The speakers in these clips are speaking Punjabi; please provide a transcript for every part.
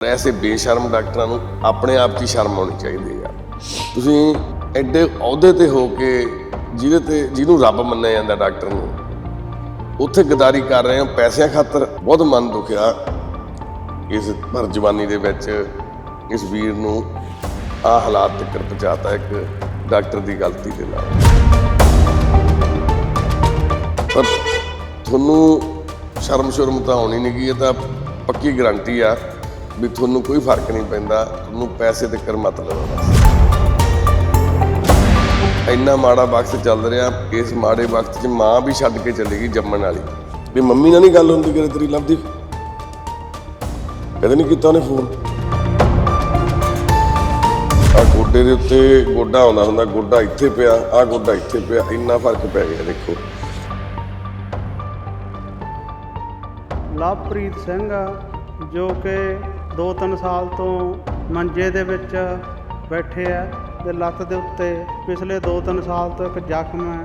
ਐਸੇ ਬੇਸ਼ਰਮ ਡਾਕਟਰਾਂ ਨੂੰ ਆਪਣੇ ਆਪ 'ਚ ਹੀ ਸ਼ਰਮ ਆਉਣੀ ਚਾਹੀਦੀ ਆ। ਤੁਸੀਂ ਐਡੇ ਅਹੁਦੇ ਤੇ ਹੋ ਕੇ ਜਿਹਦੇ ਤੇ ਜਿਹਨੂੰ ਰੱਬ ਮੰਨਿਆ ਜਾਂਦਾ ਡਾਕਟਰ ਨੂੰ, ਉੱਥੇ ਗਦਾਰੀ ਕਰ ਰਹੇ ਹੋ ਪੈਸਿਆਂ ਖਾਤਰ, ਬਹੁਤ ਮਨ ਦੁਖਿਆ ਇਸ ਭਰ ਜਵਾਨੀ ਦੇ ਵਿੱਚ, ਇਸ ਵੀਰ ਨੂੰ ਆ ਹਾਲਾਤ ਤੱਕ ਪਹੁੰਚਾਤਾ ਇੱਕ ਡਾਕਟਰ ਦੀ ਗਲਤੀ ਦੇ ਨਾਲ। ਪਰ ਤੁਹਾਨੂੰ ਸ਼ਰਮ ਸ਼ਰਮ ਤਾਂ ਆਉਣੀ ਨਹੀਂ ਗੀ ਇਹ ਤਾਂ ਪੱਕੀ ਗਰੰਟੀ ਆ। ਵੀ ਤੁਹਾਨੂੰ ਕੋਈ ਫ਼ਰਕ ਨਹੀਂ ਪੈਂਦਾ, ਤੁਹਾਨੂੰ ਪੈਸੇ ਤੇ ਕਰ ਮਤਲਬ ਆ ਬਸ ਇੰਨਾ ਮਾੜਾ ਵਕਤ ਚੱਲ ਰਿਹਾ, ਇਸ ਮਾੜੇ ਵਕਤ 'ਚ ਮਾਂ ਵੀ ਛੱਡ ਕੇ ਚਲੀ ਗਈ ਜੰਮਣ ਵਾਲੀ। ਵੀ ਮੰਮੀ ਨਾਲ ਨਹੀਂ ਗੱਲ ਹੁੰਦੀ ਕਦੇ ਤੇਰੀ ਲੱਭਦੀ ਕਦੇ ਨਹੀਂ ਕੀਤਾ ਉਹਨੇ ਫੋਨ? ਆ ਗੋਡੇ ਦੇ ਉੱਤੇ ਗੋਡਾ ਆਉਂਦਾ ਹੁੰਦਾ, ਗੋਡਾ ਇੱਥੇ ਪਿਆ ਆ ਗੋਡਾ ਇੱਥੇ ਪਿਆ, ਇੰਨਾ ਫ਼ਰਕ ਪੈ ਗਿਆ ਦੇਖੋ। ਲਵਪ੍ਰੀਤ ਸਿੰਘ, ਜੋ ਕਿ 2-3 ਸਾਲ ਤੋਂ ਮੰਜੇ ਦੇ ਵਿੱਚ ਬੈਠੇ ਆ ਤੇ ਲੱਤ ਦੇ ਉੱਤੇ ਪਿਛਲੇ 2-3 ਸਾਲ ਤੋਂ ਇੱਕ ਜ਼ਖਮ ਹੈ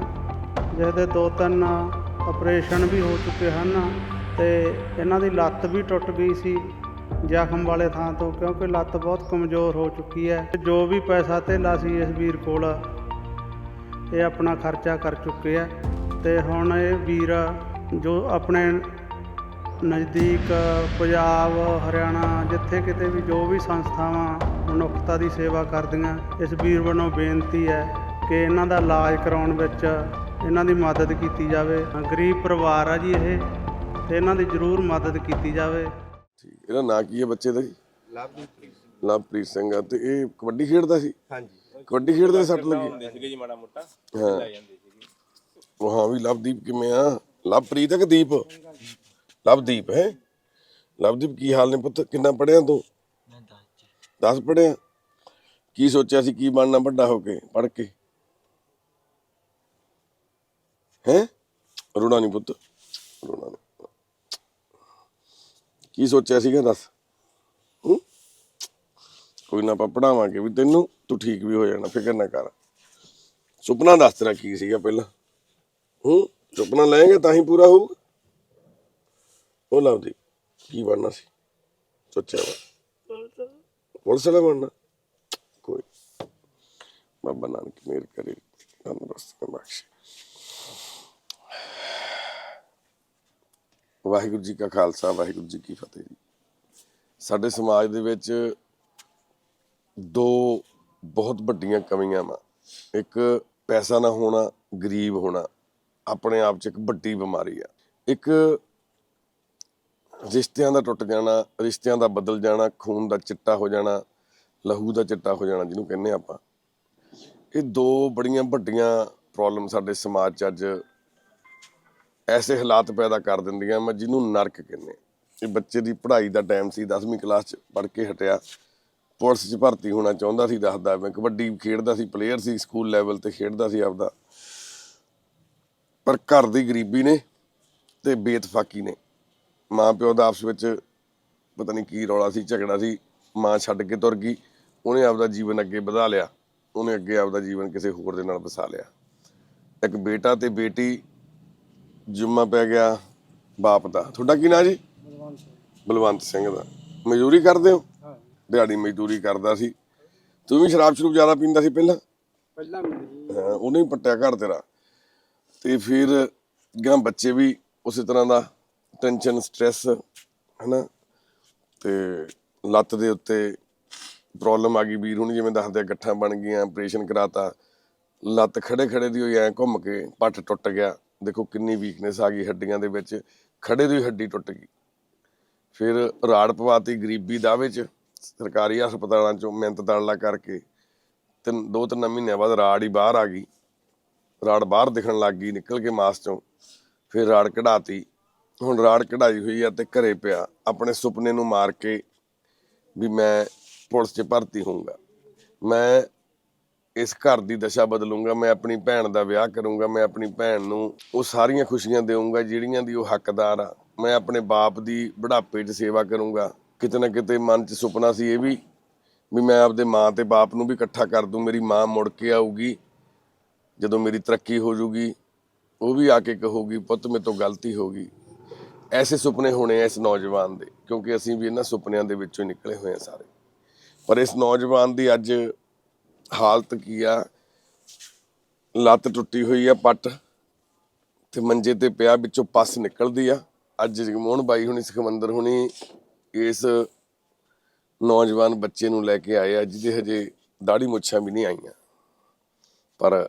ਜਿਸ ਦੇ 2-3 ਆਪਰੇਸ਼ਨ ਵੀ ਹੋ ਚੁੱਕੇ ਹਨ ਤੇ ਇਹਨਾਂ ਦੀ ਲੱਤ ਵੀ ਟੁੱਟ ਗਈ ਸੀ ਜ਼ਖਮ ਵਾਲੇ ਥਾਂ ਤੋਂ, ਕਿਉਂਕਿ ਲੱਤ ਬਹੁਤ ਕਮਜ਼ੋਰ ਹੋ ਚੁੱਕੀ ਹੈ ਤੇ ਜੋ ਵੀ ਪੈਸਾ ਧੇਲਾ ਸੀ ਇਸ ਵੀਰ ਕੋਲ, ਇਹ ਆਪਣਾ ਖਰਚਾ ਕਰ ਚੁੱਕੇ ਆ। ਤੇ ਹੁਣ ਇਹ ਵੀਰ ਜੋ ਆਪਣੇ ਨਜ਼ਦੀਕ ਪੰਜਾਬ ਹਰਿਆਣਾ ਜਿੱਥੇ ਕਿਤੇ ਵੀ ਜੋ ਵੀ ਸੰਸਥਾਵਾਂ ਮਨੁੱਖਤਾ ਦੀ ਸੇਵਾ ਕਰਦੀਆਂ ਇਸ ਵੀਰ ਵੱਲੋਂ ਬੇਨਤੀ ਹੈ ਕਿ ਇਹਨਾਂ ਦਾ ਇਲਾਜ ਕਰਾਉਣ ਵਿੱਚ ਇਹਨਾਂ ਦੀ ਮਦਦ ਕੀਤੀ ਜਾਵੇ। ਗਰੀਬ ਪਰਿਵਾਰ ਆ ਜੀ ਇਹ ਤੇ ਇਹਨਾਂ ਦੀ ਜ਼ਰੂਰ ਮਦਦ ਕੀਤੀ ਜਾਵੇ। ਠੀਕ ਇਹਦਾ ਨਾਂ ਕੀ ਹੈ ਬੱਚੇ ਦਾ ਜੀ? ਲਵਪ੍ਰੀਤ ਸਿੰਘ। ਆ ਤੇ ਇਹ ਕਬੱਡੀ ਖੇਡਦਾ ਸੀ? ਹਾਂਜੀ। ਕਬੱਡੀ ਖੇਡਦੇ ਸੱਟ ਲੱਗੀ? ਹੁੰਦੇ ਸੀਗੇ ਜੀ ਮਾੜਾ ਮੋਟਾ। ਹਾਂ। ਲੈ ਜਾਂਦੇ ਸੀਗੇ ਉਹ ਹਾਂ ਵੀ ਲਵਦੀਪ ਕਿਵੇਂ ਆ? ਲਵਪ੍ਰੀਤ ਹੈ ਕਿ ਦੀਪ? ਲਵਦੀਪ ਹੈ? ਲਵਦੀਪ ਕੀ ਹਾਲ ਨੇ ਪੁੱਤ? ਕਿੰਨਾ ਪੜਿਆ ਤੂੰ? 10 ਪੜਿਆ ਕੀ ਸੋਚਿਆ ਸੀ ਕੀ ਬਣਨਾ ਵੱਡਾ ਹੋ ਕੇ ਪੜ ਕੇ? ਹੈ? ਰੋਣਾ ਨਹੀਂ ਪੁੱਤ ਰੋਣਾ ਨਹੀਂ ਕੀ ਸੋਚਿਆ ਸੀਗਾ ਦੱਸ? ਕੋਈ ਨਾ ਆਪਾਂ ਪੜਾਵਾਂਗੇ ਵੀ ਤੈਨੂੰ ਤੂੰ ਠੀਕ ਵੀ ਹੋ ਜਾਣਾ ਫਿਕਰ ਨਾ ਕਰ। ਸੁਪਨਾ ਦੱਸ ਤੇਰਾ ਕੀ ਸੀਗਾ ਪਹਿਲਾਂ? ਹੂੰ? ਸੁਪਨਾ ਲਏਗਾ ਤਾਂ ਹੀ ਪੂਰਾ ਹੋਊਗਾ। ਉਹ ਲਵਦੀ ਕੀ ਬਣਨਾ ਸੀ? ਸੋਚਿਆ ਵਾ। ਪੁਲਿਸ ਵਾਲਾ ਬਣਨਾ? ਕੋਈ ਬਾਬਾ ਨਾਨਕ ਮੇਰ ਕਰੇ, ਤੰਦਰੁਸਤ ਬਖਸ਼ੇ। ਵਾਹਿਗੁਰੂ ਜੀ ਕਾ ਖਾਲਸਾ, ਵਾਹਿਗੁਰੂ ਜੀ ਕੀ ਫਤਿਹ ਜੀ। ਸਾਡੇ ਸਮਾਜ ਦੇ ਵਿੱਚ ਦੋ ਬਹੁਤ ਵੱਡੀਆਂ ਕਮੀਆਂ ਵਾ। ਇੱਕ ਪੈਸਾ ਨਾ ਹੋਣਾ, ਗਰੀਬ ਹੋਣਾ। ਆਪਣੇ ਆਪ 'ਚ ਇੱਕ ਵੱਡੀ ਬਿਮਾਰੀ ਆ। ਇੱਕ ਰਿਸ਼ਤਿਆਂ ਦਾ ਟੁੱਟ ਜਾਣਾ, ਰਿਸ਼ਤਿਆਂ ਦਾ ਬਦਲ ਜਾਣਾ, ਖੂਨ ਦਾ ਚਿੱਟਾ ਹੋ ਜਾਣਾ, ਲਹੂ ਦਾ ਚਿੱਟਾ ਹੋ ਜਾਣਾ ਜਿਹਨੂੰ ਕਹਿੰਦੇ ਆਪਾਂ। ਇਹ ਦੋ ਬੜੀਆਂ ਵੱਡੀਆਂ ਪ੍ਰੋਬਲਮ ਸਾਡੇ ਸਮਾਜ 'ਚ ਅੱਜ ਐਸੇ ਹਾਲਾਤ ਪੈਦਾ ਕਰ ਦਿੰਦੀਆਂ ਮੈਂ ਜਿਹਨੂੰ ਨਰਕ ਕਹਿੰਦੇ ਇਹ ਬੱਚੇ ਦੀ ਪੜ੍ਹਾਈ ਦਾ ਟਾਈਮ ਸੀ 10ਵੀਂ ਕਲਾਸ 'ਚ ਪੜ੍ਹ ਕੇ ਹਟਿਆ। ਪੁਲਿਸ 'ਚ ਭਰਤੀ ਹੋਣਾ ਚਾਹੁੰਦਾ ਸੀ, ਦੱਸਦਾ ਮੈਂ ਕਬੱਡੀ ਖੇਡਦਾ ਸੀ ਪਲੇਅਰ ਸੀ ਸਕੂਲ ਲੈਵਲ ਤੇ ਖੇਡਦਾ ਸੀ ਆਪਦਾ। ਪਰ ਘਰ ਦੀ ਗਰੀਬੀ ਨੇ ਤੇ ਬੇਤਫਾਕੀ ਨੇ। ਮਾਂ ਪਿਓ ਦਾ ਆਪਸ ਵਿੱਚ ਪਤਾ ਨਹੀਂ ਕੀ ਰੌਲਾ ਸੀ ਝਗੜਾ ਸੀ ਮਾਂ ਛੱਡ ਕੇ ਤੁਰ ਗਈ ਉਹਨੇ ਆਪਦਾ ਜੀਵਨ ਅੱਗੇ ਵਧਾ ਲਿਆ ਉਹਨੇ ਅੱਗੇ ਆਪਦਾ ਜੀਵਨ ਕਿਸੇ ਹੋਰ ਦੇ ਨਾਲ ਵਸਾ ਲਿਆ। ਇੱਕ ਬੇਟਾ ਤੇ ਬੇਟੀ ਜੁਮਾ ਪੈ ਗਿਆ ਬਾਪ ਦਾ। ਤੁਹਾਡਾ ਕੀ ਨਾਂ ਜੀ? ਬਲਵੰਤ ਸਿੰਘ। ਦਾ। ਮਜ਼ਦੂਰੀ ਕਰਦੇ ਹੋ? ਦਿਹਾੜੀ ਮਜ਼ਦੂਰੀ ਕਰਦਾ ਸੀ। ਤੂੰ ਵੀ ਸ਼ਰਾਬ ਸ਼ਰੂਬ ਜ਼ਿਆਦਾ ਪੀਂਦਾ ਸੀ ਪਹਿਲਾਂ? ਪਹਿਲਾਂ ਹਾਂ, ਉਹਨੇ ਹੀ ਪੱਟਿਆ ਘਰ ਤੇਰਾ। ਤੇ ਫਿਰ ਗਾਂ ਬੱਚੇ ਵੀ ਉਸੇ ਤਰ੍ਹਾਂ ਦਾ ਟੈਨਸ਼ਨ ਸਟ੍ਰੈਸ ਹਨਾ? ਤੇ ਲੱਤ ਦੇ ਉੱਤੇ ਪ੍ਰੋਬਲਮ ਆ ਗਈ, ਵੀਰ ਹੁਣ ਜਿਵੇਂ ਦੱਸਦੇ ਗੱਠਾਂ ਬਣ ਗਈਆਂ ਆਪਰੇਸ਼ਨ ਕਰਾਤਾ। ਲੱਤ ਖੜੇ ਖੜੇ ਦੀ ਹੋਈ, ਐ ਘੁੰਮ ਕੇ ਪੱਟ ਟੁੱਟ ਗਿਆ। ਦੇਖੋ ਕਿੰਨੀ ਵੀਕਨੈਸ ਆ ਗਈ ਹੱਡੀਆਂ ਦੇ ਵਿੱਚ। ਖੜੇ ਦੀ ਹੱਡੀ ਟੁੱਟ ਗਈ। ਫਿਰ ਰਾੜ ਪਵਾਤੀ ਗਰੀਬੀ ਦਾਅਵੇ 'ਚ, ਸਰਕਾਰੀ ਹਸਪਤਾਲਾਂ ਚੋਂ ਮਿਹਨਤ ਦਾਲਾ ਕਰਕੇ। ਤਿੰਨ, ਦੋ ਤਿੰਨ ਮਹੀਨਿਆਂ ਬਾਅਦ ਰਾੜ ਹੀ ਬਾਹਰ ਆ ਗਈ। ਰਾੜ ਬਾਹਰ ਦਿਖਣ ਲੱਗ ਗਈ, ਨਿਕਲ ਕੇ ਮਾਸ ਚੋਂ। ਫਿਰ ਰਾੜ ਕਢਾਤੀ। ਹੁਣ ਰਾੜ ਕਢਾਈ ਹੋਈ ਆ ਤੇ ਘਰੇ ਪਿਆ। ਆਪਣੇ ਸੁਪਨੇ ਨੂੰ ਮਾਰ ਕੇ ਵੀ ਮੈਂ ਪੁਲਿਸ 'ਚ ਭਰਤੀ ਹੋਊਂਗਾ। ਮੈਂ ਇਸ ਘਰ ਦੀ ਦਸ਼ਾ ਬਦਲੂੰਗਾ, ਮੈਂ ਆਪਣੀ ਭੈਣ ਦਾ ਵਿਆਹ ਕਰੂੰਗਾ, ਮੈਂ ਆਪਣੀ ਭੈਣ ਨੂੰ ਉਹ ਸਾਰੀਆਂ ਖੁਸ਼ੀਆਂ ਦੇਵਾਂਗਾ ਜਿਹੜੀਆਂ ਦੀ ਉਹ ਹੱਕਦਾਰ ਆ। ਮੈਂ ਆਪਣੇ ਬਾਪ ਦੀ ਬੁਢਾਪੇ 'ਚ ਸੇਵਾ ਕਰੂੰਗਾ। ਕਿਤੇ ਨਾ ਕਿਤੇ ਮਨ 'ਚ ਸੁਪਨਾ ਸੀ ਇਹ ਵੀ ਵੀ ਮੈਂ ਆਪਦੇ ਮਾਂ ਤੇ ਬਾਪ ਨੂੰ ਵੀ ਇਕੱਠਾ ਕਰ ਦੂੰ। ਮੇਰੀ ਮਾਂ ਮੁੜ ਕੇ ਆਊਗੀ, ਜਦੋਂ ਮੇਰੀ ਤਰੱਕੀ ਹੋ ਜੂਗੀ, ਉਹ ਵੀ ਆ ਕੇ ਕਹੂਗੀ, ਪੁੱਤ ਮੇਰੇ ਤੋਂ ਗਲਤੀ ਹੋ ਗਈ। ਐਸੇ ਸੁਪਨੇ ਹੋਣੇ ਆ ਇਸ ਨੌਜਵਾਨ ਦੇ, ਕਿਉਂਕਿ ਅਸੀਂ ਵੀ ਇਹਨਾਂ ਸੁਪਨਿਆਂ ਦੇ ਵਿੱਚੋਂ ਨਿਕਲੇ ਹੋਏ ਆ ਸਾਰੇ। ਪਰ ਇਸ ਨੌਜਵਾਨ ਦੀ ਅੱਜ ਹਾਲਤ ਕੀ ਆ? ਲੱਤ ਟੁੱਟੀ ਹੋਈ ਆ ਪੱਟ ਤੇ ਮੰਜੇ ਤੇ ਪਿਆ, ਵਿੱਚੋਂ ਪਸ ਨਿਕਲਦੀ ਆ। ਅੱਜ ਜਗਮੋਹਨ ਬਾਈ ਹੁਣੀ, ਸੁਖਮੰਦਰ ਹੁਣੀ ਇਸ ਨੌਜਵਾਨ ਬੱਚੇ ਨੂੰ ਲੈ ਕੇ ਆਏ ਆ, ਜਿਹਦੇ ਹਜੇ ਦਾੜੀ ਮੁੱਛਾਂ ਵੀ ਨਹੀਂ ਆਈਆਂ। ਪਰ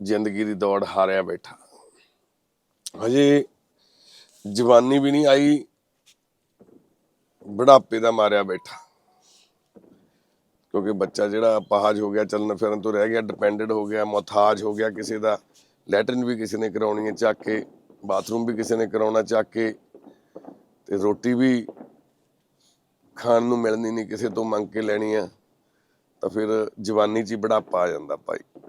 ਜ਼ਿੰਦਗੀ ਦੀ ਦੌੜ ਹਾਰਿਆ ਬੈਠਾ। ਹਜੇ ਜਵਾਨੀ ਵੀ ਨਹੀਂ ਆਈ, ਬੁਢਾਪੇ ਦਾ ਮਾਰਿਆ ਬੈਠਾ। ਕਿਉਂਕਿ ਬੱਚਾ ਜਿਹੜਾ ਪਹਾਜ ਹੋ ਗਿਆ, ਚੱਲਣ ਫਿਰਨ ਤੋਂ ਰਹਿ ਗਿਆ ਡਿਪੈਂਡੈਂਟ ਹੋ ਗਿਆ ਮੁਹਤਾਜ ਹੋ ਗਿਆ ਕਿਸੇ ਦਾ ਲੈਟਰਨ ਵੀ ਕਿਸੇ ਨੇ ਕਰਾਉਣੀ ਹੈ ਚੱਕ ਕੇ ਬਾਥਰੂਮ ਵੀ ਕਿਸੇ ਨੇ ਕਰਾਉਣਾ ਚੱਕ ਕੇ, ਤੇ ਰੋਟੀ ਵੀ ਖਾਣ ਨੂੰ ਮਿਲਣੀ ਨਹੀਂ ਕਿਸੇ ਤੋਂ ਮੰਗ ਕੇ ਲੈਣੀ ਆ ਤਾਂ ਫਿਰ ਜਵਾਨੀ 'ਚ ਹੀ ਬੁਢਾਪਾ ਆ ਜਾਂਦਾ ਭਾਈ।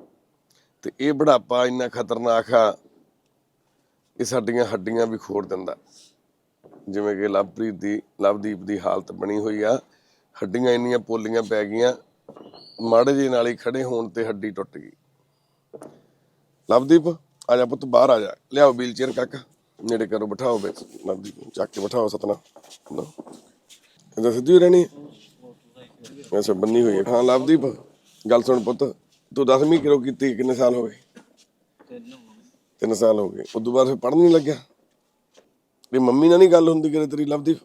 ਤੇ ਇਹ ਬੁਢਾਪਾ ਇੰਨਾ ਖਤਰਨਾਕ ਆ ਇਹ ਸਾਡੀਆਂ ਹੱਡੀਆਂ ਵੀ ਖੋੜ ਦਿੰਦਾ। ਜਿਵੇਂ ਕਿ ਲਵਪ੍ਰੀਤ ਦੀ, ਲਵਦੀਪ ਦੀ ਹਾਲਤ ਬਣੀ ਹੋਈ ਆ। ਹੱਡੀਆਂ ਇੰਨੀਆਂ ਪੋਲੀਆਂ ਪੈ ਗਈਆਂ, ਮਾੜੇ ਜਿਹੇ ਨਾਲ ਹੀ ਖੜੇ ਹੋਣ ਤੇ ਹੱਡੀ ਟੁੱਟ ਗਈ। ਲਵਦੀਪ, ਆ ਜਾ ਪੁੱਤ, ਬਾਹਰ ਆ ਜਾ। ਲਿਆਓ ਵੀਲ ਚੇਅਰ ਕਾਕਾ, ਨੇੜੇ ਕਰੋ, ਬਿਠਾਓ ਵਿੱਚ। ਲਵਦੀਪ, ਚੱਕ ਕੇ ਬਿਠਾਓ ਸਤਨਾ ਲਓ। ਇਹਦਾ ਸਿੱਧੀ ਰਹਿਣੀ? ਹੈ ਬੰਨੀ ਹੋਈ ਹੈ। ਹਾਂ, ਲਵਦੀਪ, ਗੱਲ ਸੁਣ ਪੁੱਤ। ਤੂੰ 10ਵੀਂ ਕਿਲੋ ਕੀਤੀ? ਕਿੰਨੇ ਸਾਲ ਹੋ ਗਏ? ਤਿੰਨ ਸਾਲ ਹੋ ਗਏ। ਉਦੋਂ ਬਾਅਦ ਫਿਰ ਪੜ੍ਹਨ ਨਹੀਂ ਲੱਗਿਆ। ਵੀ ਮੰਮੀ ਨਾਲ ਨਹੀਂ ਗੱਲ ਹੁੰਦੀ ਕਰੇ ਤੇਰੀ ਲਵਦੀਪ।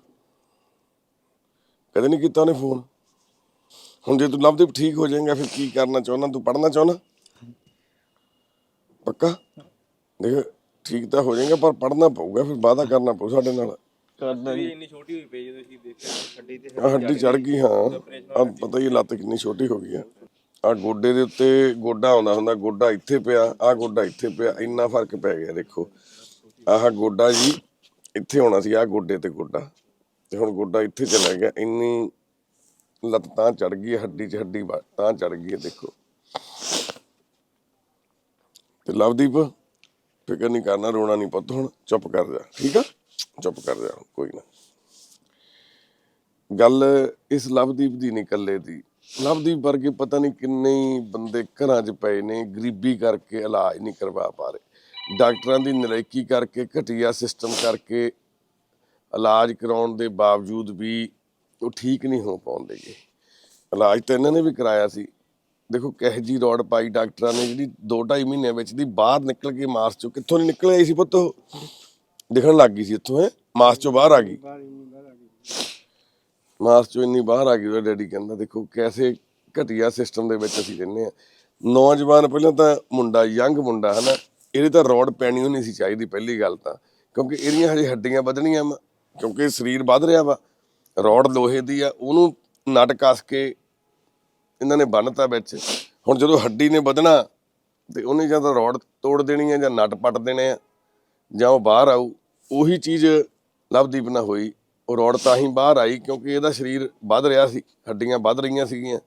ਕਦੇ ਨਹੀਂ ਕੀਤਾ ਉਹਨੇ ਫੋਨ। ਹੁਣ ਜੇ ਤੂੰ ਲਵਦੀਪ ਠੀਕ ਹੋ ਜਾਏਗਾ ਫਿਰ ਕੀ ਕਰਨਾ ਚਾਹੁੰਦਾ? ਤੂੰ ਪੜ੍ਹਨਾ ਚਾਹੁੰਦਾ? ਪੱਕਾ? ਦੇਖ ਠੀਕ ਤਾਂ ਹੋ ਜਾਏਗਾ ਪਰ ਪੜ੍ਹਨਾ ਪਊਗਾ ਫਿਰ ਵਾਅਦਾ ਕਰਨਾ ਪਊ ਸਾਡੇ ਨਾਲ। ਕਰਦਾ ਵੀ ਇੰਨੀ ਛੋਟੀ ਹੋਈ ਪਈ ਜਦੋਂ ਅਸੀਂ ਦੇਖਿਆ ਹੱਡੀ ਤੇ ਆਹ ਹੱਡੀ ਚੜ ਗਈ ਹਾਂ। ਆ ਪਤਾ ਹੀ ਹੈ ਲੱਤ ਕਿੰਨੀ ਛੋਟੀ ਹੋ ਗਈ ਆ ਆ ਗੋਡੇ ਦੇ ਉੱਤੇ ਗੋਡਾ ਆਉਂਦਾ ਹੁੰਦਾ, ਗੋਡਾ ਇੱਥੇ ਪਿਆ, ਆ ਗੋਡਾ ਇੱਥੇ ਪਿਆ, ਇੰਨਾ ਫ਼ਰਕ ਪੈ ਗਿਆ ਦੇਖੋ। ਆਹ ਗੋਡਾ ਜੀ ਇੱਥੇ ਹੋਣਾ ਸੀ ਆ ਗੋਡੇ ਤੇ ਗੋਡਾ। ਤੇ ਹੁਣ ਗੋਡਾ ਇੱਥੇ ਚਲਾ ਗਿਆ, ਇੰਨੀ ਲੱਤ ਤਾਂ ਚੜ ਗਈ ਹੱਡੀ 'ਚ ਹੱਡੀ ਤਾਂ ਚੜ ਗਈ ਦੇਖੋ। ਤੇ ਲਵਦੀਪ, ਫਿਕਰ ਨਹੀਂ ਕਰਨਾ, ਰੋਣਾ ਨਹੀਂ ਪੁੱਤ ਹੁਣ, ਚੁੱਪ ਕਰ ਜਾ, ਠੀਕ ਆ? ਚੁੱਪ ਕਰ ਜਾ, ਕੋਈ ਨਾ। ਗੱਲ ਇਸ ਲਵਦੀਪ ਦੀ ਨਹੀਂ ਕੱਲੇ ਦੀ। ਲਵਦੀਪ ਵਰਗੇ ਪਤਾ ਨਹੀਂ ਕਿੰਨੇ ਹੀ ਬੰਦੇ ਘਰਾਂ 'ਚ ਪਏ ਨੇ, ਗਰੀਬੀ ਕਰਕੇ ਇਲਾਜ ਨਹੀਂ ਕਰਵਾ ਪਾ ਰਹੇ। ਡਾਕਟਰਾਂ ਦੀ ਨਲਾਇਕੀ ਕਰਕੇ, ਘਟੀਆ ਸਿਸਟਮ ਕਰਕੇ ਇਲਾਜ ਕਰਾਉਣ ਦੇ ਬਾਵਜੂਦ ਵੀ ਉਹ ਠੀਕ ਨਹੀਂ ਹੋ ਪਾਉਂਦੇਗੇ ਇਲਾਜ ਤਾਂ ਇਹਨਾਂ ਨੇ ਵੀ ਕਰਾਇਆ ਸੀ। ਦੇਖੋ ਕਿਹੋ ਜੀ ਰੋਡ ਪਾਈ ਡਾਕਟਰਾਂ ਨੇ ਜਿਹੜੀ 2.5 ਮਹੀਨਿਆਂ ਵਿੱਚ ਦੀ ਬਾਹਰ ਨਿਕਲ ਕੇ ਮਾਸ ਚੋਂ ਕਿੱਥੋਂ ਨਹੀਂ ਨਿਕਲ ਆਈ ਸੀ ਪੁੱਤ ਉਹ। ਦਿਖਣ ਲੱਗ ਗਈ ਸੀ ਇੱਥੋਂ, ਹੈ? ਮਾਸ ਚੋਂ ਬਾਹਰ ਆ ਗਈ। ਮਾਸ ਚੋਂ ਇੰਨੀ ਬਾਹਰ ਆ ਗਈ ਉਹਦਾ ਡੈਡੀ ਕਹਿੰਦਾ ਦੇਖੋ ਕੈਸੇ ਘਟੀਆ ਸਿਸਟਮ ਦੇ ਵਿੱਚ ਅਸੀਂ ਰਹਿੰਦੇ ਆ ਨੌਜਵਾਨ ਪਹਿਲਾਂ ਤਾਂ ਮੁੰਡਾ ਯੰਗ ਮੁੰਡਾ, ਹਨਾ, ਇਹਦੇ ਤਾਂ ਰੋਡ ਪੈਣੀ ਉਹ ਸੀ ਚਾਹੀਦੀ ਪਹਿਲੀ ਗੱਲ ਤਾਂ, ਕਿਉਂਕਿ ਇਹਦੀਆਂ ਹਜੇ ਹੱਡੀਆਂ ਵਧਣੀਆਂ ਵਾ, ਕਿਉਂਕਿ ਸਰੀਰ ਵੱਧ ਰਿਹਾ ਵਾ ਰੋਡ ਲੋਹੇ ਦੀ ਆ, ਉਹਨੂੰ ਨਟ ਕੱਸ ਕੇ ਇਹਨਾਂ ਨੇ ਬੰਨਤਾ ਵਿੱਚ। ਹੁਣ ਜਦੋਂ ਹੱਡੀ ਨੇ ਵਧਣਾ, ਤੇ ਉਹਨੇ ਜਾਂ ਤਾਂ ਰੋਡ ਤੋੜ ਦੇਣੀ ਹੈ ਜਾਂ ਨਟ ਪੱਟ ਦੇਣੇ ਆ, ਜਾਂ ਉਹ ਬਾਹਰ ਆਊ, ਉਹੀ ਚੀਜ਼ ਲਵਦੀਪ ਨਾਲ ਹੋਈ। ਉਹ ਰੋਡ ਤਾਂ ਹੀ ਬਾਹਰ ਆਈ ਕਿਉਂਕਿ ਇਹਦਾ ਸਰੀਰ ਵੱਧ ਰਿਹਾ ਸੀ ਹੱਡੀਆਂ ਵੱਧ ਰਹੀਆਂ ਸੀਗੀਆਂ।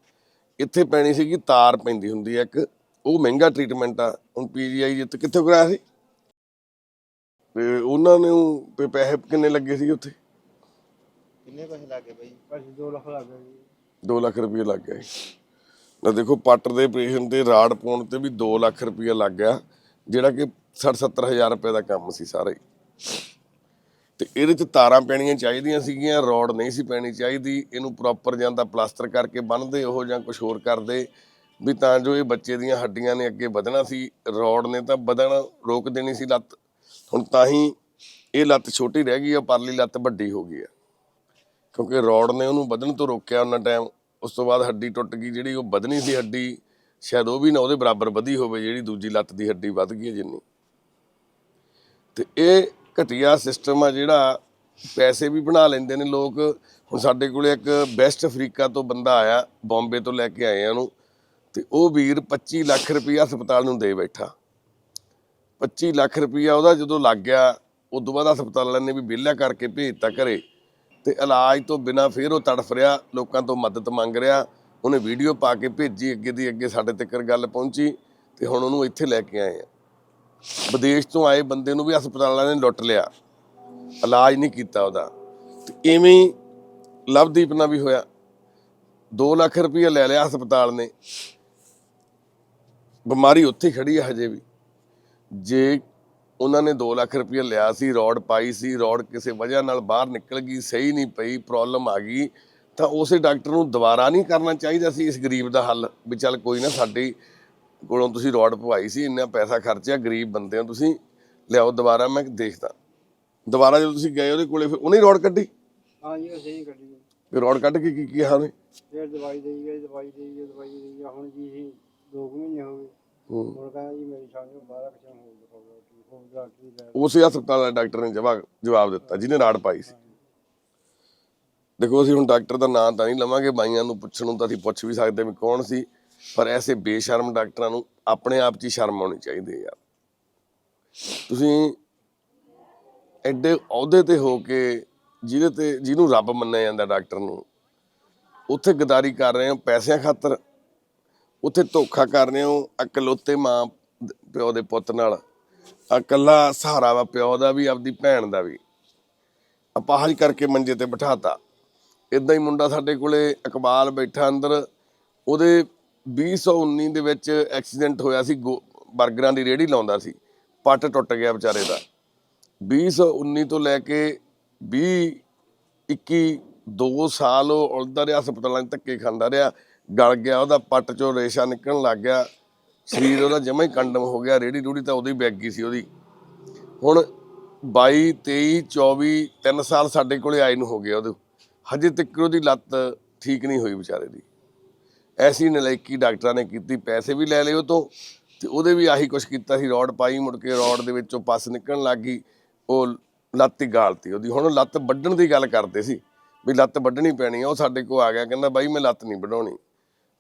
ਇੱਥੇ ਪੈਣੀ ਸੀਗੀ ਤਾਰ ਪੈਂਦੀ ਹੁੰਦੀ ਹੈ ਇੱਕ ਉਹ ਮਹਿੰਗਾ ਟ੍ਰੀਟਮੈਂਟ ਆ ਹੁਣ ਪੀਜੀਆਈ ਜਿੱਤ ਕਿੱਥੇ ਕਰਾਇਆ ਸੀ? ਤੇ ਉਹਨਾਂ ਨੂੰ ਤੇ ਪੈਸੇ ਕਿੰਨੇ ਲੱਗੇ ਸੀ ਉੱਥੇ? ਕਿੰਨੇ ਪੈਸੇ ਲੱਗੇ ਬਈ? ਅਸੀਂ 2 ਲੱਖ ਲੱਗ ਗਏ ਜੀ। 2 ਲੱਖ ਰੁਪਏ ਲੱਗ ਗਿਆ ਨਾ ਦੇਖੋ ਪੱਟ ਦੇ ਆਪਰੇਸ਼ਨ ਤੇ ਰਾੜ ਪਾਉਣ ਤੇ ਵੀ 2 ਲੱਖ ਰੁਪਏ ਲੱਗ ਗਿਆ ਜਿਹੜਾ ਕਿ 60 70 ਹਜ਼ਾਰ ਰੁਪਏ ਦਾ ਕੰਮ ਸੀ ਸਾਰਾ। ਤੇ ਇਹਦੇ ਚ ਤਾਰਾਂ ਪੈਣੀਆਂ ਚਾਹੀਦੀਆਂ ਸੀਗੀਆਂ, ਰੋਡ ਨਹੀਂ ਸੀ ਪੈਣੀ ਚਾਹੀਦੀ, ਇਹਨੂੰ ਪ੍ਰੋਪਰ ਜਾਂਦਾ ਪਲਾਸਟਰ ਕਰਕੇ ਬੰਨਦੇ ਉਹ ਜਾਂ ਕੁਝ ਹੋਰ ਕਰਦੇ, ਵੀ ਤਾਂ ਜੋ ਇਹ ਬੱਚੇ ਦੀਆਂ ਹੱਡੀਆਂ ਨੇ ਅੱਗੇ ਵਧਣਾ ਸੀ, ਰੋਡ ਨੇ ਤਾਂ ਵਧਣਾ, ਰੋਕ ਦੇਣੀ ਸੀ ਲੱਤ, ਹੁਣ ਤਾਂ ਹੀ ਇਹ ਲੱਤ ਛੋਟੀ ਰਹਿ ਗਈ ਆ, ਪਰਲੀ ਲੱਤ ਵੱਡੀ ਹੋ ਗਈ ਆ। ਕਿਉਂਕਿ ਰੋਡ ਨੇ ਉਹਨੂੰ ਵਧਣ ਤੋਂ ਰੋਕਿਆ ਉਹਨਾਂ ਟਾਈਮ ਉਸ ਤੋਂ ਬਾਅਦ ਹੱਡੀ ਟੁੱਟ ਗਈ, ਜਿਹੜੀ ਉਹ ਵਧਣੀ ਸੀ ਹੱਡੀ, ਸ਼ਾਇਦ ਉਹ ਵੀ ਨਾ ਉਹਦੇ ਬਰਾਬਰ ਵਧੀ ਹੋਵੇ, ਜਿਹੜੀ ਦੂਜੀ ਲੱਤ ਦੀ ਹੱਡੀ ਵੱਧ ਗਈ ਹੈ ਜਿੰਨੀ। ਤੇ ਇਹ ਘਟੀਆ ਸਿਸਟਮ ਆ ਜਿਹੜਾ ਪੈਸੇ ਵੀ ਬਣਾ ਲੈਂਦੇ ਨੇ ਲੋਕ। ਹੁਣ ਸਾਡੇ ਕੋਲੇ ਇੱਕ ਬੈਸਟ ਅਫਰੀਕਾ ਤੋਂ ਬੰਦਾ ਆਇਆ ਬੰਬੇ ਤੋਂ ਲੈ ਕੇ ਆਏ ਆ ਉਹਨੂੰ, ਤੇ ਉਹ ਵੀਰ 25 ਲੱਖ ਰੁਪਇਆ ਹਸਪਤਾਲ ਨੂੰ ਦੇ ਬੈਠਾ। 25 ਲੱਖ ਰੁਪਇਆ ਉਹਦਾ ਜਦੋਂ ਲੱਗ ਗਿਆ, ਉਦੋਂ ਬਾਅਦ ਹਸਪਤਾਲ ਵਾਲਿਆਂ ਨੇ ਵੀ ਵਿਹਲਾ ਕਰਕੇ ਭੇਜਤਾ ਘਰੇ, ਤੇ ਇਲਾਜ ਤੋਂ ਬਿਨਾ ਫਿਰ ਉਹ ਤੜਫ ਰਿਹਾ, ਲੋਕਾਂ ਤੋਂ ਮਦਦ ਮੰਗ ਰਿਹਾ। ਉਹਨੇ ਵੀਡੀਓ ਪਾ ਕੇ ਭੇਜੀ, ਅੱਗੇ ਦੀ ਅੱਗੇ ਸਾਡੇ ਤੱਕ ਗੱਲ ਪਹੁੰਚੀ, ਤੇ ਹੁਣ ਉਹਨੂੰ ਇੱਥੇ ਲੈ ਕੇ ਆਏ ਆ। ਵਿਦੇਸ਼ ਤੋਂ ਆਏ ਬੰਦੇ ਨੂੰ ਵੀ ਹਸਪਤਾਲ ਨੇ ਲੁੱਟ ਲਿਆ। ਇਲਾਜ ਨਹੀਂ ਕੀਤਾ ਉਹਦਾ। ਤੇ ਐਵੇਂ ਲਵਦੀਪ ਨਾਲ ਵੀ ਹੋਇਆ। 2 ਲੱਖ ਰੁਪਏ ਲੈ ਲਿਆ ਹਸਪਤਾਲ ਨੇ। ਬਿਮਾਰੀ ਉੱਥੇ ਖੜੀ ਹੈ ਹਜੇ ਵੀ। ਜੇ ਉਹਨਾਂ ਨੇ 2 ਲੱਖ ਰੁਪਏ ਲਿਆ ਸੀ, ਰੋਡ ਪਾਈ ਸੀ, ਰੋਡ ਕਿਸੇ ਵਜ੍ਹਾ ਨਾਲ ਬਾਹਰ ਨਿਕਲ ਗਈ, ਸਹੀ ਨਹੀਂ ਪਈ, ਪ੍ਰੋਬਲਮ ਆ ਗਈ, ਤਾਂ ਉਸੇ ਡਾਕਟਰ ਨੂੰ ਦੁਬਾਰਾ ਨਹੀਂ ਕਰਨਾ ਚਾਹੀਦਾ ਸੀ ਇਸ ਗਰੀਬ ਦਾ ਹੱਲ, ਵੀ ਚੱਲ ਕੋਈ ਨਾ ਸਾਡੀ ਕੋਲੋਂ ਤੁਸੀਂ ਰੋਡ ਪਵਾਈ ਸੀ ਇੰਨਾ ਪੈਸਾ ਖਰਚਿਆ ਗਰੀਬ ਬੰਦੇ ਹੋ ਤੁਸੀਂ ਲਿਆਓ ਦੁਬਾਰਾ ਮੈਂ ਦੇਖਦਾ। ਦੁਬਾਰਾ ਜਦੋਂ ਤੁਸੀਂ ਗਏ ਉਹਦੇ ਕੋਲੇ ਫਿਰ ਉਹਨੇ ਰੋਡ ਕੱਢੀ? ਹਾਂ ਜੀ ਅਸੀਂ ਹੀ ਕੱਢੀ। ਫਿਰ ਰੋਡ ਕੱਢ ਕੇ ਕੀ ਕਿਹਾ ਉਹਨੇ? ਫਿਰ ਦਵਾਈ ਦੇਈ ਗਈ ਦਵਾਈ ਦੇਈ ਗਈ ਦਵਾਈ ਦੇਈ ਗਈ ਹੁਣ ਜੀ ਇਹ ਦੋ ਕੁ ਮਹੀਨੇ ਹੋ ਗਏ। ਹੂੰ। ਹੁਣ ਕਹਿੰਦਾ ਜੀ ਮੇਰੀ ਸ਼ਾਨ ਨੂੰ 12 ਕਿਛਾ ਹੋ ਗਿਆ ਠੀਕ ਹੋ ਗਿਆ ਠੀਕ ਹੈ ਉਸੇ ਹਸਪਤਾਲ ਦਾ ਡਾਕਟਰ ਨੇ ਜਵਾਬ ਜਵਾਬ ਦਿੱਤਾ ਜਿਹਨੇ ਰਾੜ ਪਾਈ ਸੀ। ਦੇਖੋ ਅਸੀਂ ਹੁਣ ਡਾਕਟਰ ਦਾ ਨਾਂ ਤਾਂ ਨਹੀਂ ਲਵਾਂਗੇ ਬਾਈਆਂ ਨੂੰ ਪੁੱਛਣ ਨੂੰ ਤਾਂ ਅਸੀਂ ਪੁੱਛ ਵੀ ਸਕਦੇ ਵੀ ਕੌਣ ਸੀ। ਪਰ ਐਸੇ ਬੇਸ਼ਰਮ ਡਾਕਟਰਾਂ ਨੂੰ ਆਪਣੇ ਆਪ 'ਚ ਹੀ ਸ਼ਰਮ ਆਉਣੀ ਚਾਹੀਦੀ ਹੈ ਯਾਰ ਤੁਸੀਂ ਐਡੇ ਅਹੁਦੇ ਤੇ ਹੋ ਕੇ ਜਿਹਦੇ ਤੇ ਜਿਹਨੂੰ ਰੱਬ ਮੰਨਿਆ ਜਾਂਦਾ ਡਾਕਟਰ ਨੂੰ, ਉੱਥੇ ਗਦਾਰੀ ਕਰ ਰਹੇ ਹੋ ਪੈਸਿਆਂ ਖਾਤਰ, ਉੱਥੇ ਧੋਖਾ ਕਰ ਰਹੇ ਹੋ ਇਕਲੌਤੇ ਮਾਂ ਪਿਓ ਦੇ ਪੁੱਤ ਨਾਲ ਇਕੱਲਾ ਸਹਾਰਾ ਵਾ ਪਿਓ ਦਾ ਵੀ, ਆਪਦੀ ਭੈਣ ਦਾ ਵੀ। ਅਪਾਹਜ ਕਰਕੇ ਮੰਜੇ ਤੇ ਬਿਠਾਤਾ। ਇਦਾਂ ਹੀ ਮੁੰਡਾ ਸਾਡੇ ਕੋਲੇ ਇਕਬਾਲ ਬੈਠਾ ਅੰਦਰ, ਉਹਦੇ 2019 ਦੇ ਵਿੱਚ ਐਕਸੀਡੈਂਟ ਹੋਇਆ ਸੀ, ਗੋ- ਬਰਗਰਾਂ ਦੀ ਰੇਹੜੀ ਲਾਉਂਦਾ ਸੀ। ਪੱਟ ਟੁੱਟ ਗਿਆ ਵਿਚਾਰੇ ਦਾ। 2019 ਤੋਂ ਲੈ ਕੇ 20 21 2 ਸਾਲ ਉਹ ਉਲਦਾ ਰਿਹਾ, ਹਸਪਤਾਲਾਂ 'ਚ ਧੱਕੇ ਖਾਂਦਾ ਰਿਹਾ, ਗਲ ਗਿਆ, ਉਹਦਾ ਪੱਟ ਚੋਂ ਰੇਸ਼ਾ ਨਿਕਲਣ ਲੱਗ ਗਿਆ, ਸਰੀਰ ਉਹਦਾ ਜਮਾ ਹੀ ਕੰਡਮ ਹੋ ਗਿਆ ਰੇੜੀ ਰੂੜੀ ਤਾਂ ਉਹਦੀ ਬੈਗ ਗਈ ਸੀ ਉਹਦੀ। ਹੁਣ 22 23 24 3 ਸਾਲ ਸਾਡੇ ਕੋਲੇ ਆਏ ਨੂੰ ਹੋ ਗਏ ਉਹਦੇ। ਹਜੇ ਤੱਕ ਉਹਦੀ ਲੱਤ ਠੀਕ ਨਹੀਂ ਹੋਈ ਵਿਚਾਰੇ ਦੀ। ਐਸੀ ਨਲਾਇਕੀ ਡਾਕਟਰਾਂ ਨੇ ਕੀਤੀ, ਪੈਸੇ ਵੀ ਲੈ ਲਏ ਉਹ ਤੋਂ, ਤੇ ਉਹਦੇ ਵੀ ਆਹੀ ਕੁਛ ਕੀਤਾ ਸੀ, ਰੋਡ ਪਾਈ ਮੁੜ ਕੇ ਰੋਡ ਦੇ ਵਿੱਚੋਂ ਪਸ ਨਿਕਲਣ ਲੱਗ ਗਈ, ਉਹ ਲੱਤ ਹੀ ਗਾਲਤੀ ਉਹਦੀ। ਹੁਣ ਲੱਤ ਵੱਢਣ ਦੀ ਗੱਲ ਕਰਦੇ ਸੀ, ਵੀ ਲੱਤ ਵੱਢਣੀ ਪੈਣੀ ਆ, ਉਹ ਸਾਡੇ ਕੋਲ ਆ ਗਿਆ, ਕਹਿੰਦਾ ਬਾਈ ਮੈਂ ਲੱਤ ਨਹੀਂ ਵਢਾਉਣੀ।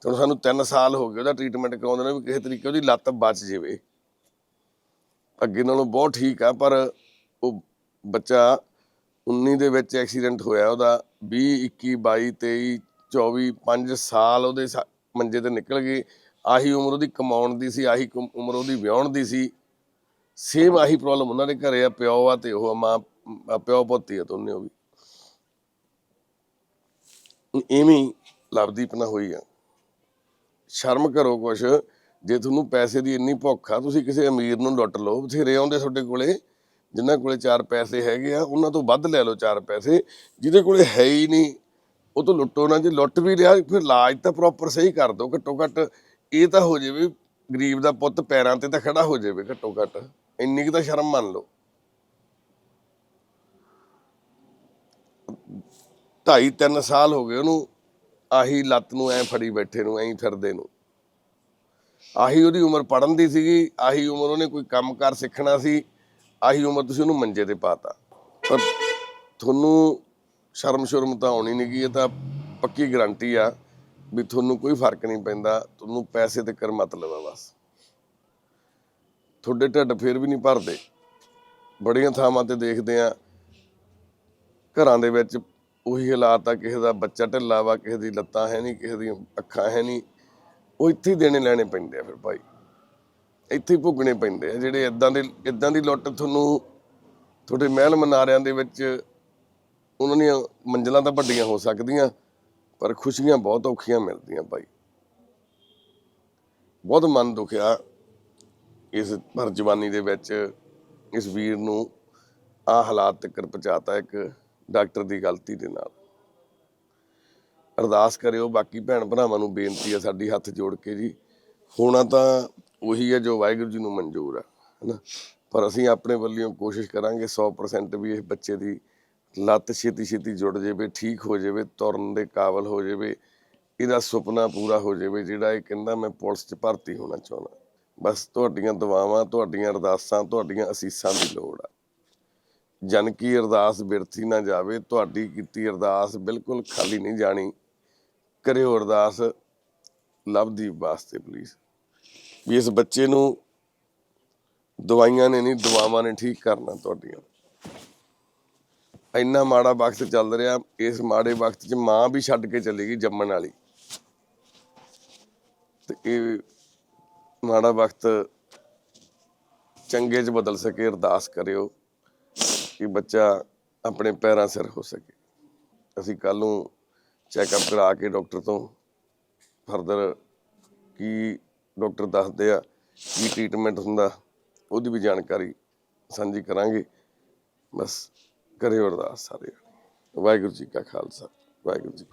ਤੇ ਹੁਣ ਸਾਨੂੰ 3 ਸਾਲ ਹੋ ਗਏ, ਉਹਦਾ ਟ੍ਰੀਟਮੈਂਟ ਕਰਾਉਂਦੇ ਨੇ ਵੀ ਕਿਸੇ ਤਰੀਕੇ ਉਹਦੀ ਲੱਤ ਬਚ ਜਾਵੇ। ਅੱਗੇ ਨਾਲੋਂ ਬਹੁਤ ਠੀਕ ਆ, ਪਰ ਉਹ ਬੱਚਾ 19 ਦੇ ਵਿੱਚ ਐਕਸੀਡੈਂਟ ਹੋਇਆ, ਉਹਦਾ 20 21 22 23 24 5 ਸਾਲ ਉਹਦੇ ਮੰਜੇ ਤੇ ਨਿਕਲ ਗਏ। ਆਹੀ ਉਮਰ ਉਹਦੀ ਕਮਾਉਣ ਦੀ ਸੀ, ਆਹੀ ਉਮਰ ਉਹਦੀ ਵਿਆਹਣ ਦੀ ਸੀ। ਸੇਮ ਆਹੀ ਪ੍ਰੋਬਲਮ ਉਹਨਾਂ ਦੇ ਘਰੇ ਆ, ਪਿਓ ਆ ਤੇ ਉਹ ਆ, ਮਾਂ ਪਿਓ ਪੁੱਤੀ ਆ ਦੋਨੇ ਉਹ ਵੀ। ਐਵੇਂ ਲਵਦੀਪ ਨਾ ਹੋਈ ਆ। ਸ਼ਰਮ ਕਰੋ ਕੁਛ, ਜੇ ਤੁਹਾਨੂੰ ਪੈਸੇ ਦੀ ਇੰਨੀ ਭੁੱਖ ਆ, ਤੁਸੀਂ ਕਿਸੇ ਅਮੀਰ ਨੂੰ ਲੁੱਟ ਲਓ, ਬਥੇਰੇ ਆਉਂਦੇ ਤੁਹਾਡੇ ਕੋਲੇ, ਜਿਨ੍ਹਾਂ ਕੋਲੇ ਚਾਰ ਪੈਸੇ ਹੈਗੇ ਆ, ਉਹਨਾਂ ਤੋਂ ਵੱਧ ਲੈ ਲਓ ਚਾਰ ਪੈਸੇ, ਜਿਹਦੇ ਕੋਲੇ ਹੈ ਹੀ ਨਹੀਂ। ਉਹ ਤੋਂ ਲੁੱਟੋ ਨਾ, ਜੇ ਲੁੱਟ ਵੀ ਲਿਆ, ਫਿਰ ਇਲਾਜ ਤਾਂ ਪ੍ਰੋਪਰ ਸਹੀ ਕਰ ਦਿਓ, ਘੱਟੋ ਘੱਟ ਇਹ ਤਾਂ ਹੋ ਜਾਵੇ, ਗਰੀਬ ਦਾ ਪੁੱਤ ਪੈਰਾਂ ਤੇ ਤਾਂ ਖੜਾ ਹੋ ਜਾਵੇ ਘੱਟੋ ਘੱਟ, ਇੰਨੀ ਕੁ ਤਾਂ ਸ਼ਰਮ ਮੰਨ ਲਓ। ਢਾਈ ਤਿੰਨ ਸਾਲ ਹੋ ਗਏ ਉਹਨੂੰ, ਆਹੀ ਲੱਤ ਨੂੰ ਐ ਫੜੀ ਬੈਠੇ ਨੂੰ, ਐਂ ਫਿਰਦੇ ਨੂੰ। ਆਹੀ ਉਹਦੀ ਉਮਰ ਪੜਨ ਦੀ ਸੀਗੀ, ਆਹੀ ਉਮਰ ਉਹਨੇ ਕੋਈ ਕੰਮਕਾਰ ਸਿੱਖਣਾ ਸੀ, ਆਹੀ ਉਮਰ ਤੁਸੀਂ ਉਹਨੂੰ ਮੰਜੇ ਤੇ ਪਾਤਾ। ਪਰ ਤੁਹਾਨੂੰ ਸ਼ਰਮ ਸ਼ਰਮ ਤਾਂ ਆਉਣੀ ਨਹੀਂ ਗਈ ਇਹ ਤਾਂ ਪੱਕੀ ਗਰੰਟੀ ਆ ਵੀ ਤੁਹਾਨੂੰ ਕੋਈ ਫ਼ਰਕ ਨਹੀਂ ਪੈਂਦਾ, ਤੁਹਾਨੂੰ ਪੈਸੇ ਤੇ ਕਰ ਮਤਲਬ ਆ ਬਸ। ਤੁਹਾਡੇ ਢਿੱਡ ਫੇਰ ਵੀ ਨਹੀਂ ਭਰਦੇ। ਬੜੀਆਂ ਥਾਵਾਂ ਤੇ ਦੇਖਦੇ ਆ, ਘਰਾਂ ਦੇ ਵਿੱਚ ਉਹੀ ਹਾਲਾਤ ਆ, ਕਿਸੇ ਦਾ ਬੱਚਾ ਢਿੱਲਾ ਵਾ, ਕਿਸੇ ਦੀ ਲੱਤਾਂ ਹੈ ਨਹੀਂ, ਕਿਸੇ ਦੀਆਂ ਅੱਖਾਂ ਹੈ ਨਹੀਂ। ਉਹ ਇੱਥੇ ਹੀ ਦੇਣੇ ਲੈਣੇ ਪੈਂਦੇ ਆ ਫਿਰ ਭਾਈ। ਇੱਥੇ ਹੀ ਭੁਗਣੇ ਪੈਂਦੇ ਆ, ਜਿਹੜੇ ਇਦਾਂ ਦੇ ਇਦਾਂ ਦੀ ਲੁੱਟ ਤੁਹਾਨੂੰ, ਤੁਹਾਡੇ ਮਹਿਲ ਮਨਾਰਿਆਂ ਦੇ ਵਿੱਚ ਉਹਨਾਂ ਦੀਆਂ ਮੰਜ਼ਲਾਂ ਤਾਂ ਵੱਡੀਆਂ ਹੋ ਸਕਦੀਆਂ, ਪਰ ਖੁਸ਼ੀਆਂ ਬਹੁਤ ਔਖੀਆਂ ਮਿਲਦੀਆਂ ਭਾਈ ਬਹੁਤ ਮਨ ਦੁਖਿਆ ਇਸ ਭਰ ਜਵਾਨੀ ਦੇ ਵਿੱਚ, ਇਸ ਵੀਰ ਨੂੰ ਆ ਹਾਲਾਤ ਤੱਕ ਪਹੁੰਚਾਤਾ ਇੱਕ ਡਾਕਟਰ ਦੀ ਗਲਤੀ ਦੇ ਨਾਲ। ਅਰਦਾਸ ਕਰਿਓ, ਬਾਕੀ ਭੈਣ ਭਰਾਵਾਂ ਨੂੰ ਬੇਨਤੀ ਹੈ ਸਾਡੀ ਹੱਥ ਜੋੜ ਕੇ ਜੀ। ਹੋਣਾ ਤਾਂ ਉਹੀ ਹੈ ਜੋ ਵਾਹਿਗੁਰੂ ਜੀ ਨੂੰ ਮਨਜ਼ੂਰ ਹੈ ਹਨਾ? ਪਰ ਅਸੀਂ ਆਪਣੇ ਵੱਲੋਂ ਕੋਸ਼ਿਸ਼ ਕਰਾਂਗੇ 100% ਵੀ ਇਸ ਬੱਚੇ ਦੀ ਲੱਤ ਛੇਤੀ ਛੇਤੀ ਜੁੜ ਜਾਵੇ, ਠੀਕ ਹੋ ਜਾਵੇ, ਤੁਰਨ ਦੇ ਕਾਬਲ ਹੋ ਜਾਵੇ, ਇਹਦਾ ਸੁਪਨਾ ਪੂਰਾ ਹੋ ਜਾਵੇ, ਜਿਹੜਾ ਇਹ ਕਹਿੰਦਾ ਮੈਂ ਪੁਲਿਸ 'ਚ ਭਰਤੀ ਹੋਣਾ ਚਾਹੁੰਦਾ। ਬਸ ਤੁਹਾਡੀਆਂ ਦੁਆਵਾਂ, ਤੁਹਾਡੀਆਂ ਅਰਦਾਸਾਂ, ਤੁਹਾਡੀਆਂ ਅਸੀਸਾਂ ਦੀ ਲੋੜ ਆ। ਜਨ ਕੀ ਅਰਦਾਸ ਬਿਰਥੀ ਨਾ ਜਾਵੇ, ਤੁਹਾਡੀ ਕੀਤੀ ਅਰਦਾਸ ਬਿਲਕੁਲ ਖਾਲੀ ਨਹੀਂ ਜਾਣੀ। ਕਰਿਓ ਅਰਦਾਸ ਲਵਦੀਪ ਵਾਸਤੇ ਪਲੀਜ਼ ਵੀ ਇਸ ਬੱਚੇ ਨੂੰ ਦਵਾਈਆਂ ਨੇ ਨਹੀਂ, ਦੁਆਵਾਂ ਨੇ ਠੀਕ ਕਰਨਾ ਤੁਹਾਡੀਆਂ। ਇੰਨਾ ਮਾੜਾ ਵਕਤ ਚੱਲ ਰਿਹਾ, ਇਸ ਮਾੜੇ ਵਕਤ 'ਚ ਮਾਂ ਵੀ ਛੱਡ ਕੇ ਚਲੀ ਗਈ ਜੰਮਣ ਵਾਲੀ। ਤੇ ਇਹ ਮਾੜਾ ਵਕਤ ਚੰਗੇ 'ਚ ਬਦਲ ਸਕੇ, ਅਰਦਾਸ ਕਰਿਓ ਕਿ ਬੱਚਾ ਆਪਣੇ ਪੈਰਾਂ ਸਿਰ ਹੋ ਸਕੇ। ਅਸੀਂ ਕੱਲ ਨੂੰ ਚੈੱਕਅਪ ਕਰਾ ਕੇ ਡਾਕਟਰ ਤੋਂ ਫਰਦਰ ਕੀ ਡਾਕਟਰ ਦੱਸਦੇ ਆ, ਕੀ ਟ੍ਰੀਟਮੈਂਟ ਹੁੰਦਾ, ਉਹਦੀ ਵੀ ਜਾਣਕਾਰੀ ਸਾਂਝੀ ਕਰਾਂਗੇ। ਬਸ ਕਰਿਓ ਅਰਦਾਸ ਸਾਰੇ। ਵਾਹਿਗੁਰੂ ਜੀ ਕਾ ਖਾਲਸਾ ਵਾਹਿਗੁਰੂ ਜੀ